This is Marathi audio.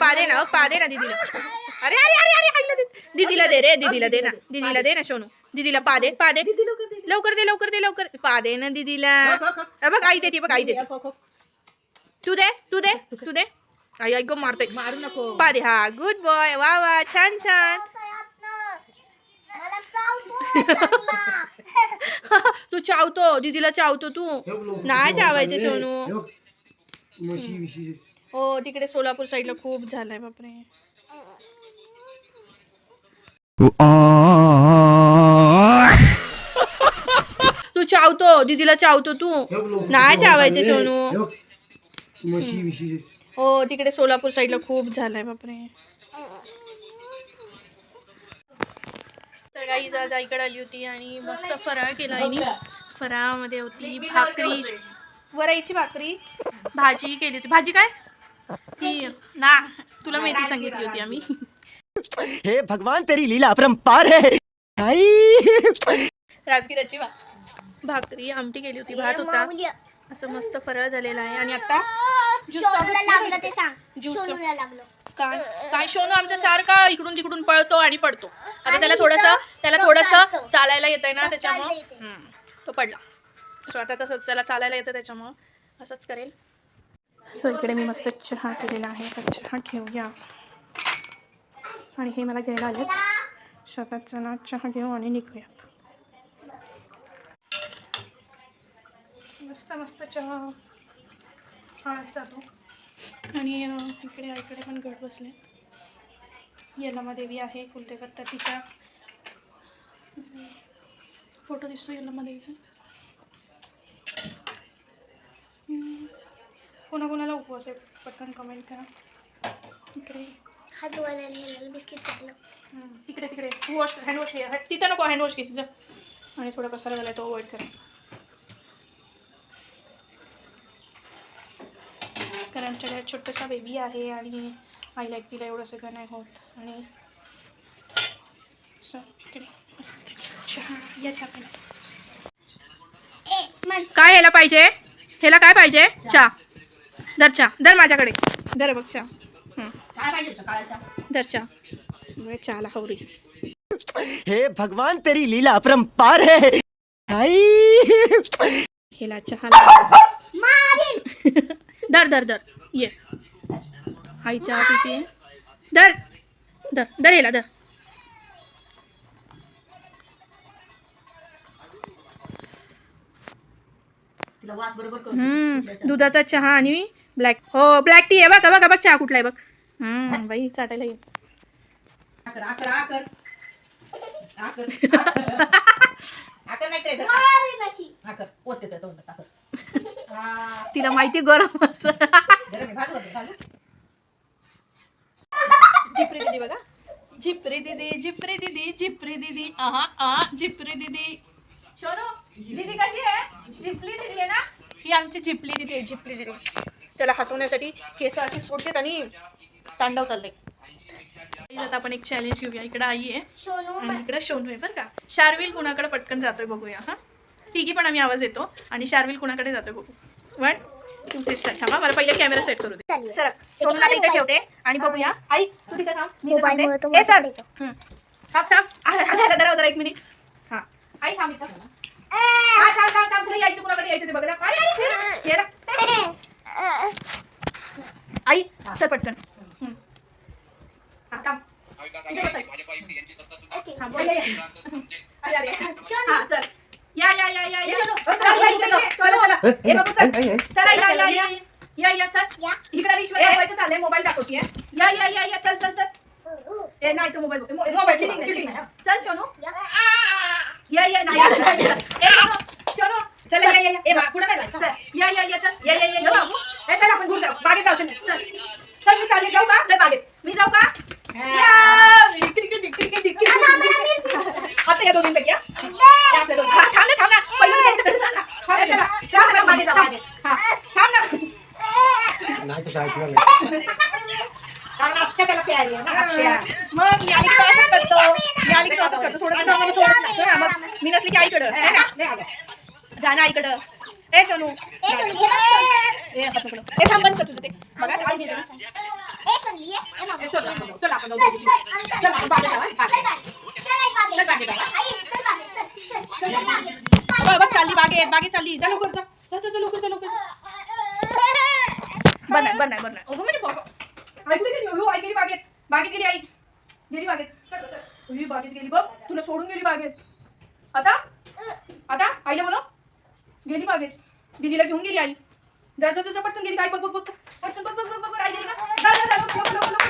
पा दे ना पा दे ना दीदीला. अरे अरे अरे अरे आईला दे. दीदीला दे रे दीदीला दे ना दीदीला दे ना सोनू. दीदीला पा दे पा दे लवकर दे लवकर दे लवकर. पा दे ना दीदीला. बघ आई देते बघ आई देते. तू दे तू दे तू दे. आई ऐक मारते मारू नको. पा दे हा गुड बॉय वा वा छान छान. मला चावतो चांगला. तू चावतो दीदीला चावतो तू. नाही चावायचे सोनू. हो तिकडे सोलापूर साईडला खूप झालंय बापरे. तू चावतो दीदीला चावतो तू. नाही चावायचे सोनू. हो तिकडे सोलापूर साईडला खूप झालंय बापरे. तर गाई आज आईकडे आली होती आणि मस्त फराळ केला आईनी फराळामध्ये होती भाकरी. वराईची भाकरी. भाजी केली होती. भाजी काय? ती ना तुला मेथी सांगितली होती आम्ही. हे भगवान तेरी लीला अपरंपार है. आई. राजगिराची भाजी भाकरी आमटी केली होती भात होता. असं मस्त फराळ झालेला आहे. आणि आता सोनूला लागलं ते सांग. ज्यूस सोनूला लागलं. काय? काय शोनू? आमचा सारखा इकडून तिकडून पळतो आणि पडतो. आता त्याला थोडस त्याला थोडस चालायला येत आहे ना त्याच्यामुळं. हम्म, तो पडला. सो आता तसंच त्याला चालायला येतं त्याच्यामुळं. असंच करेल. सो इकडे मी मस्त चहा केलेला आहे. तर चहा घेऊया. आणि हे मला घ्यायला आले स्वतःच जण चहा घेऊ आणि निघूयात. मस्त मस्त चहा. हा जातो आणि अं, इकडे आईकडे पण गड बसले. यल्लमा देवी आहे कुलदेवता तिच्या. फोटो दिसतो यल्लमा देवीचा हम्म. कोणाकोणाला उपवास आहे? पटकन कमेंट करा. इकडे. हात धुवायला लिहिलेलं बिस्किट टाकलं. तिकडे तिकडे. वॉश हँडवॉश घे तिथं नको हँडवॉश घे. जा. आणि थोडा पसारा झाला तो अवॉइड करा. कारण आमच्याकडे छोटासा बेबी आहे आणि आईला एकटीला एवढं सगळं नाही होत. आणि काय ह्याला पाहिजे? ह्याला काय पाहिजे? चहा. दर चहा. दर माझ्याकडे. दर बघ हं, दर बघ, चहाला हवरी हे भगवान तेरी लीला अपरंपार है. आई. ह्याला चहा दर दर दर ये. आई चहा पिते दर दर दर ह्याला दर तिला वास बरोबर कर हम्म दुधाचा चहा आणि ब्लॅक हो ब्लॅक टी आहे. बघ बघ बघ चहा कुठला आहे बघ. हम्म बाई चाटायला येईल आकर आकर आकर. आकर. आकर नाही करायचं मारीन अशी आकर पोते त्या तोंडात आकर. तिला माहिती गरम. जिप्री दिदी बघा. जिप्री दिदी जिप्री दिदी जिप्री दिदी. आहा आ जिप्री दिदी. शोनो दिदी कशी आहे? जिपली दिदी आहे ना? ही आमची जिपली दिदी आहे जिपली दिदी. त्याला हसवण्यासाठी केस अशी सोडतात आणि तांडव चाललंय. आता आपण एक चॅलेंज घेऊया. इकडे आई आहे. सोनू आणि इकडे शोनू आहे बरं का? शार्विल कुणाकडे पटकन जातोय बघूया हा? तिघी पण आम्ही आवाज येतो आणि शार्विल कुणाकडे जातोय बघू? वन टू थ्री स्टार्ट थांबा मला पहिले कॅमेरा सेट करू दे. चालेल. सर सोनूला इथे ठेवते आणि बघूया. आई तू तिथे थांब. ए सर. हं. थांब थांब. जरा एक मिनिट हा. आई थांब इथं. हा थांब थांब थांब. तुला यायचं कुणाकडे? यायचं ते बघ ना. अरे, अरे, अरे, ये ना. सर पटकन हं. हा. हा. हा, चल. या या या या या चल, या, इकडे ये. चला, चला. ए बाबू चल चला या या या या या चल या. इकडे दाखवायचं चाललंय मोबाईल दाखवतीये या या या या चल चल चल ए नाही तो मोबाईल बघते. चिटिंग. चिटिंग. चल सोनू या. या या नाही सोनू चल या या या ए बा पुढे नाही. चल या या या चल या या या या या बाबू. चल आपण दूर जाऊ बागेत जाऊ चल चल चल मी चालले जाऊ का चल बागेत मी जाऊ का हा. या इकडे इकडे इकडे इकडे इकडे आता या दोघींपैकी या. या आपल्या दोघी. हा, थांब ना थांब ना पहिलं त्यांच्याकडे जा ना. थांब ए, चला. ना. चला, चला, बागेत जाऊ, बागेत. हा, थांब ना नाही तसं ऐकलं नाही कारण आत्या त्याला प्यारी आहे ना आत्या. मग मी आली की तो असंच करतो मी की सोडत नाही सोडत नाही मग मी नसली की आईकडं है? नाही आलं. जा ना आईकडं ए सोनू ए सोनू घे बघ. ए हात नको लावू. ए थांब बंद कर तुझं ते बघा आई गेली. ए चालली ए. ए, चल चल आपण जाऊ दोघी. चल, आपण बागेत जाऊ, हा, बागेत. चल, बागेत. जाऊ. बघ बघ चालली बागेत बागेत चालली जा लवकर जा जा, जा, जा, लवकर जा लवकर जा. बरं नाही बरं नाही बरं नाही अगं म्हणजे बाबा हो आई गेली बागेत बागेत गेली आई गेली बागेत. तुझी बागेत गेली बघ. तुला सोडून गेली बागेत. आता? आता? आईला बोला गेली बागेत. दिदीला घेऊन गेली आई. जा जा जा जा, पटकन गेली. काय बघ बघ बघ. पटकन बघ बघ बघ बघ आई गेली का?